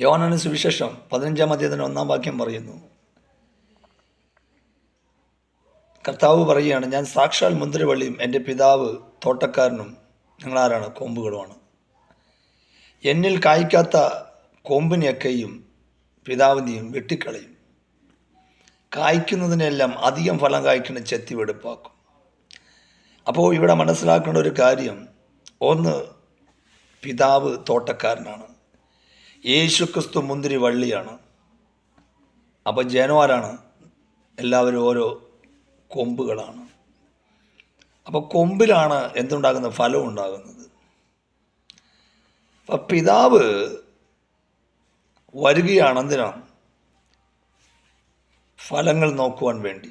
യോനാന് സുവിശേഷം പതിനഞ്ചാം അധ്യായത്തിന് ഒന്നാം വാക്യം പറയുന്നു. കർത്താവ് പറയുകയാണ് ഞാൻ സാക്ഷാൽ മുന്തിരിവള്ളിയും എന്റെ പിതാവ് തോട്ടക്കാരനും നിങ്ങളാരാണ് കൊമ്പുകളുമാണ്. എന്നിൽ കായ്ക്കാത്ത കൊമ്പിനെയൊക്കെയും പിതാവിനെയും വെട്ടിക്കളയും. കായ്ക്കുന്നതിനെല്ലാം അധികം ഫലം കായ്ക്കുന്ന ചെത്തി വെടുപ്പാക്കും. അപ്പോൾ ഇവിടെ മനസ്സിലാക്കേണ്ട ഒരു കാര്യം ഒന്ന് പിതാവ് തോട്ടക്കാരനാണ്. യേശുക്രിസ്തു മുന്തിരി വള്ളിയാണ്. അപ്പോൾ ജനവാരാണ്. എല്ലാവരും ഓരോ കൊമ്പുകളാണ്. അപ്പോൾ കൊമ്പിലാണ് എന്തുണ്ടാകുന്ന ഫലം ഉണ്ടാകുന്നത്. അപ്പം പിതാവ് വരികയാണ് എന്തിനാണ് ഫലങ്ങൾ നോക്കുവാൻ വേണ്ടി.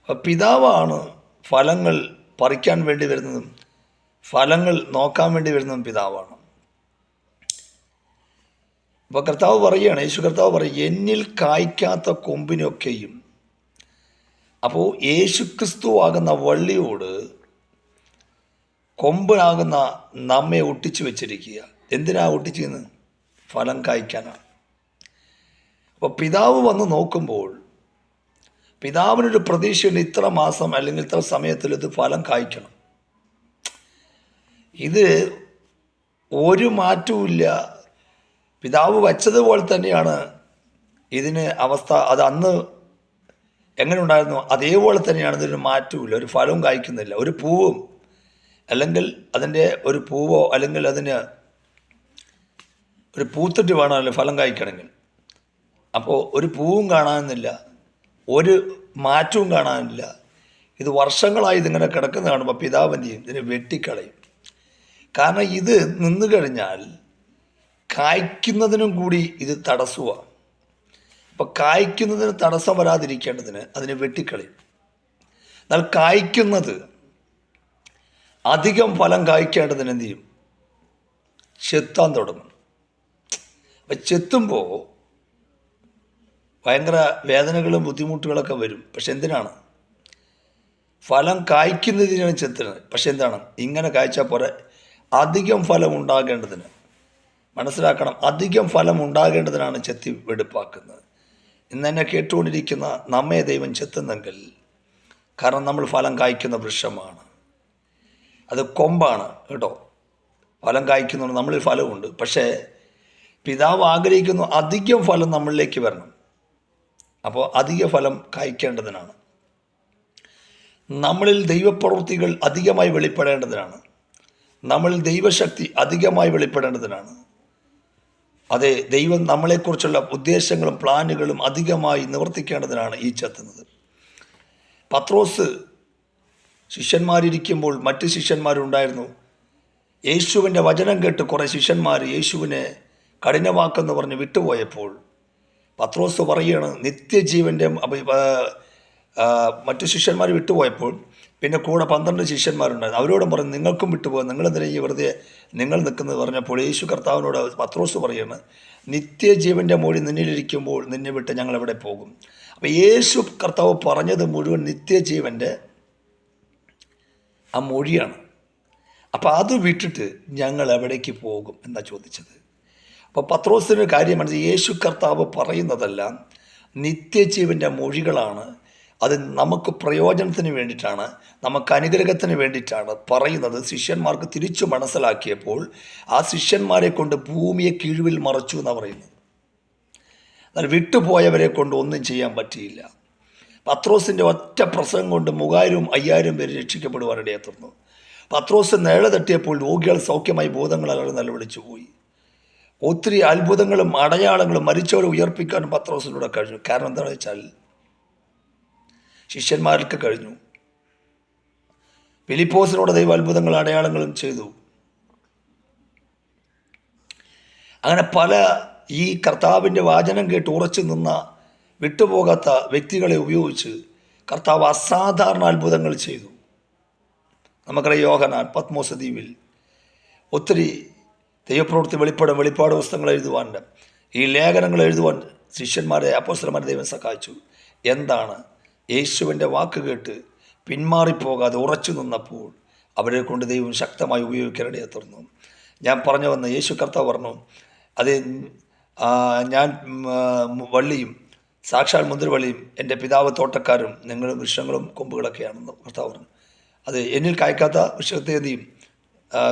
അപ്പം പിതാവാണ് ഫലങ്ങൾ പറിക്കാൻ വേണ്ടി വരുന്നതും ഫലങ്ങൾ നോക്കാൻ വേണ്ടി വരുന്നതും പിതാവാണ്. അപ്പോൾ കർത്താവ് പറയുകയാണ് യേശു കർത്താവ് പറയും എന്നിൽ കായ്ക്കാത്ത കൊമ്പിനൊക്കെയും. അപ്പോൾ യേശുക്രിസ്തു ആകുന്ന വള്ളിയോട് കൊമ്പനാകുന്ന നമ്മെ ഒട്ടിച്ചു വെച്ചിരിക്കുക. എന്തിനാ ഒട്ടിച്ചിരുന്നത് ഫലം കായ്ക്കാനാണ്. അപ്പോൾ പിതാവ് വന്ന് നോക്കുമ്പോൾ പിതാവിനൊരു പ്രതീക്ഷയുണ്ട് ഇത്ര മാസം അല്ലെങ്കിൽ ഇത്ര സമയത്തിൽ ഇത് ഫലം കായ്ക്കണം. ഇത് ഒരു മാറ്റവുമില്ല. പിതാവ് വച്ചതുപോലെ തന്നെയാണ് ഇതിന് അവസ്ഥ. അത് അന്ന് എങ്ങനെ ഉണ്ടായിരുന്നു? അതേപോലെ തന്നെയാണ് ഇതിന് മാറ്റമില്ല ഒരു ഫലവും കായ്ക്കുന്നില്ല. ഒരു പൂവും അല്ലെങ്കിൽ അതിന്റെ ഒരു പൂവോ അല്ലെങ്കിൽ അതിന് ഒരു പൂത്തിട്ട് വേണമല്ലോ ഫലം കായ്ക്കണമെങ്കിൽ. അപ്പോൾ ഒരു പൂവും കാണാനില്ല. ഒരു മാറ്റവും കാണാനില്ല. ഇത് വർഷങ്ങളായി ഇതിങ്ങനെ കിടക്കുന്ന കാണുമ്പോൾ പിതാവിന്റെയും ഇതിനെ വെട്ടിക്കളയും. കാരണം ഇത് നിന്നു കഴിഞ്ഞാൽ കായ്ക്കുന്നതിനും കൂടി ഇത് തടസ്സമാണ് അപ്പോൾ കായ്ക്കുന്നതിന് തടസ്സം വരാതിരിക്കേണ്ടതിന് അതിന് വെട്ടിക്കളി എന്നാൽ കായ്ക്കുന്നത് അധികം ഫലം കായ്ക്കേണ്ടതിന് എന്ത് ചെയ്യും? ചെത്താൻ തുടങ്ങും. അപ്പം ചെത്തുമ്പോൾ ഭയങ്കര വേദനകളും ബുദ്ധിമുട്ടുകളൊക്കെ വരും. പക്ഷെ എന്തിനാണ്? ഫലം കായ്ക്കുന്നതിനാണ് ചെത്തുന്നത്. പക്ഷെ എന്താണ്? ഇങ്ങനെ കായ്ച്ചാൽ പോരെ. അധികം ഫലം ഉണ്ടാകേണ്ടതിന്. മനസ്സിലാക്കണം. അധികം ഫലം ഉണ്ടാകേണ്ടതിനാണ് ചെത്തി വെടുപ്പാക്കുന്നത്. ഇന്ന് എന്നെ കേട്ടുകൊണ്ടിരിക്കുന്ന നമ്മെ ദൈവം ചെത്തുന്നെങ്കിൽ കാരണം നമ്മൾ ഫലം കായ്ക്കുന്ന വൃക്ഷമാണ്. അത് കൊമ്പാണ് കേട്ടോ. ഫലം കായ്ക്കുന്നുണ്ട് നമ്മളിൽ ഫലമുണ്ട് പക്ഷേ പിതാവ് ആഗ്രഹിക്കുന്നു അധികം ഫലം നമ്മളിലേക്ക് വരണം. അപ്പോൾ അധിക ഫലം കായ്ക്കേണ്ടതിനാണ്. നമ്മളിൽ ദൈവപ്രവൃത്തികൾ അധികമായി വെളിപ്പെടേണ്ടതിനാണ്. നമ്മളിൽ ദൈവശക്തി അധികമായി വെളിപ്പെടേണ്ടതിനാണ്. അതെ ദൈവം നമ്മളെക്കുറിച്ചുള്ള ഉദ്ദേശങ്ങളും പ്ലാനുകളും അധികമായി നിവർത്തിക്കേണ്ടതിനാണ് ഈ ചെത്തുന്നത്. പത്രോസ് ശിഷ്യന്മാരിയ്ക്കുമ്പോൾ മറ്റ് ശിഷ്യന്മാരുണ്ടായിരുന്നു. യേശുവിന്റെ വചനം കേട്ട് കുറേ ശിഷ്യന്മാർ യേശുവിനെ കഠിനവാക്കെന്ന് പറഞ്ഞ് വിട്ടുപോയപ്പോൾ പത്രോസ് പറയുകയാണ് നിത്യജീവന്റെ മറ്റു ശിഷ്യന്മാർ വിട്ടുപോയപ്പോൾ പിന്നെ കൂടെ പന്ത്രണ്ട് ശിഷ്യന്മാരുണ്ടായിരുന്നു. അവരോടും പറഞ്ഞു നിങ്ങൾക്കും വിട്ടുപോകാം. നിങ്ങളെന്തിനാ ഈ വെറുതെ നിങ്ങൾ നിൽക്കുന്നത്? പറഞ്ഞപ്പോൾ യേശു കർത്താവിനോട് പത്രോസ് പറയുന്നത് നിത്യജീവന്റെ മൊഴി നിന്നിലിരിക്കുമ്പോൾ നിന്നെ വിട്ട് ഞങ്ങൾ എവിടെ പോകും? അപ്പോൾ യേശു കർത്താവ് പറഞ്ഞത് മുഴുവൻ നിത്യജീവന്റെ ആ മൊഴിയാണ്. അപ്പോൾ അത് വിട്ടിട്ട് ഞങ്ങൾ എവിടേക്ക് പോകും എന്നാ ചോദിച്ചത്. അപ്പോൾ പത്രോസിന് കാര്യം മനസ്സിൽ യേശു കർത്താവ് പറയുന്നതെല്ലാം നിത്യജീവന്റെ മൊഴികളാണ്. അത് നമുക്ക് പ്രയോജനത്തിന് വേണ്ടിയിട്ടാണ് നമുക്ക് അനുഗ്രഹത്തിന് വേണ്ടിയിട്ടാണ് പറയുന്നത്. ശിഷ്യന്മാർക്ക് തിരിച്ചു മനസ്സിലാക്കിയപ്പോൾ ആ ശിഷ്യന്മാരെ കൊണ്ട് ഭൂമിയെ കിഴിവിൽ മറച്ചു എന്നാണ് പറയുന്നത്. എന്നാൽ വിട്ടുപോയവരെ കൊണ്ട് ഒന്നും ചെയ്യാൻ പറ്റിയില്ല. പത്രോസിന്റെ ഒറ്റ പ്രസംഗം കൊണ്ട് മൂവായിരവും അയ്യായിരം പേര് രക്ഷിക്കപ്പെടുവാനിടയെ തീർന്നു പത്രോസ് നേളെ തട്ടിയപ്പോൾ രോഗികൾ സൗഖ്യമായി ബോധങ്ങൾ അലറി നിലവിളിച്ചു പോയി. ഒത്തിരി അത്ഭുതങ്ങളും അടയാളങ്ങളും മരിച്ചവരെ ഉയർപ്പിക്കാനും പത്രോസിലൂടെ കഴിഞ്ഞു. കാരണം എന്താണെന്ന് വെച്ചാൽ ശിഷ്യന്മാർക്ക് കഴിഞ്ഞു. ഫിലിപ്പോസിനോട് ദൈവ അത്ഭുതങ്ങൾ അടയാളങ്ങളും ചെയ്തു. അങ്ങനെ പല ഈ കർത്താവിന്റെ വാചനം കേട്ട് ഉറച്ചു നിന്ന വിട്ടുപോകാത്ത വ്യക്തികളെ ഉപയോഗിച്ച് കർത്താവ് അസാധാരണ അത്ഭുതങ്ങൾ ചെയ്തു. നമുക്കറിയാം യോഹനാൻ പത്മോസ് ദ്വീപിൽ ഒത്തിരി ദൈവപ്രവൃത്തി വെളിപ്പാടും വെളിപ്പാട് പുസ്തകങ്ങൾ എഴുതുവാനുണ്ട് ഈ ലേഖനങ്ങൾ എഴുതുവാൻ ശിഷ്യന്മാരെ അപ്പോസ്തലന്മാരെ ദൈവം സഹായിച്ചു. എന്താണ്? യേശുവിന്റെ വാക്ക് കേട്ട് പിന്മാറിപ്പോകാതെ ഉറച്ചു നിന്നപ്പോൾ അവരെ കൊണ്ട് ദൈവം ശക്തമായി ഉപയോഗിക്കാനിടയെ തുറന്നു ഞാൻ പറഞ്ഞു വന്ന യേശു കർത്താവ് പറഞ്ഞു അത് ഞാൻ വള്ളിയും സാക്ഷാൽ മുന്തിരിവള്ളിയും എന്റെ പിതാവ് തോട്ടക്കാരും നിങ്ങളും വൃക്ഷങ്ങളും കൊമ്പുകളൊക്കെയാണെന്ന് കർത്താവ് പറഞ്ഞു. അത് എന്നിൽ കായ്ക്കാത്ത വൃക്ഷത്തെ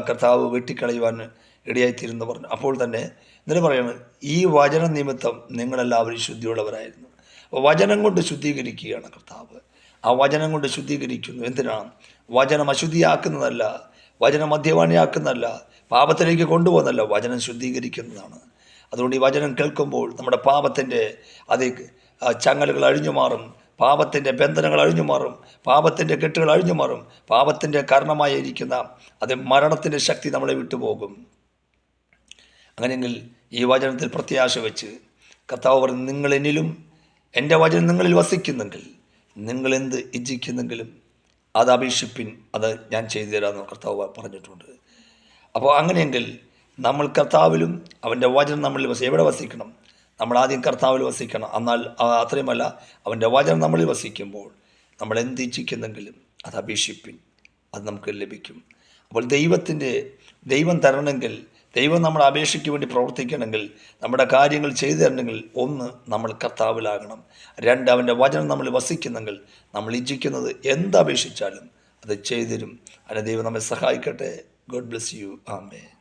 കർത്താവ് വെട്ടിക്കളയുവാൻ ഇടയായിത്തീരുന്നു പറഞ്ഞു. അപ്പോൾ തന്നെ എന്നിട്ട് പറയുന്നത് ഈ വചന നിമിത്തം നിങ്ങളെല്ലാവരും ശുദ്ധിയുള്ളവരായിരുന്നു. വചനം കൊണ്ട് ശുദ്ധീകരിക്കുകയാണ് കർത്താവ്. ആ വചനം കൊണ്ട് ശുദ്ധീകരിക്കുന്നു. എന്തിനാണ് വചനം അശുദ്ധിയാക്കുന്നതല്ല വചനം മദ്യപാനിയാക്കുന്നതല്ല പാപത്തിലേക്ക് കൊണ്ടുപോകുന്നതല്ല വചനം ശുദ്ധീകരിക്കുന്നതാണ്. അതുകൊണ്ട് ഈ വചനം കേൾക്കുമ്പോൾ നമ്മുടെ പാപത്തിന്റെ അത് ചങ്ങലുകൾ അഴിഞ്ഞു മാറും പാപത്തിന്റെ ബന്ധനങ്ങൾ അഴിഞ്ഞു മാറും പാപത്തിന്റെ കെട്ടുകൾ അഴിഞ്ഞു മാറും പാപത്തിന്റെ കാരണമായി ഇരിക്കുന്ന അത് മരണത്തിന്റെ ശക്തി നമ്മളെ വിട്ടുപോകും അങ്ങനെയെങ്കിൽ ഈ വചനത്തിൽ പ്രത്യാശ വെച്ച് കർത്താവ് പറഞ്ഞു നിങ്ങൾ എന്നിലും എന്റെ വചനം നിങ്ങളിൽ വസിക്കുന്നെങ്കിൽ നിങ്ങളെന്ത് ഇച്ഛിക്കുന്നെങ്കിലും അത് അപേക്ഷിപ്പിൻ അത് ഞാൻ ചെയ്തു തരാമെന്ന് കർത്താവ് പറഞ്ഞിട്ടുണ്ട്. അപ്പോൾ അങ്ങനെയെങ്കിൽ നമ്മൾ കർത്താവിലും അവന്റെ വചനം നമ്മളിൽ വസി എവിടെ വസിക്കണം? നമ്മൾ ആദ്യം കർത്താവിൽ വസിക്കണം. എന്നാൽ അത്രയുമല്ല അവന്റെ വചനം നമ്മളിൽ വസിക്കുമ്പോൾ നമ്മൾ എന്ത് ഇച്ഛിക്കുന്നെങ്കിലും അത് അപേക്ഷിപ്പിൻ അത് നമുക്ക് ലഭിക്കും. അപ്പോൾ ദൈവത്തിന്റെ ദൈവം തരണമെങ്കിൽ ദൈവം നമ്മൾ അപേക്ഷയ്ക്ക് വേണ്ടി പ്രവർത്തിക്കണമെങ്കിൽ നമ്മുടെ കാര്യങ്ങൾ ചെയ്തു തരണമെങ്കിൽ ഒന്ന് നമ്മൾ കർത്താവിലാകണം. രണ്ട് അവന്റെ വചനം നമ്മൾ വസിക്കുന്നെങ്കിൽ നമ്മൾ ഇജിക്കുന്നത് എന്ത് അപേക്ഷിച്ചാലും അത് ചെയ്തു തരും. അതിന് ദൈവം നമ്മെ സഹായിക്കട്ടെ. ഗോഡ് ബ്ലെസ് യു ആമേ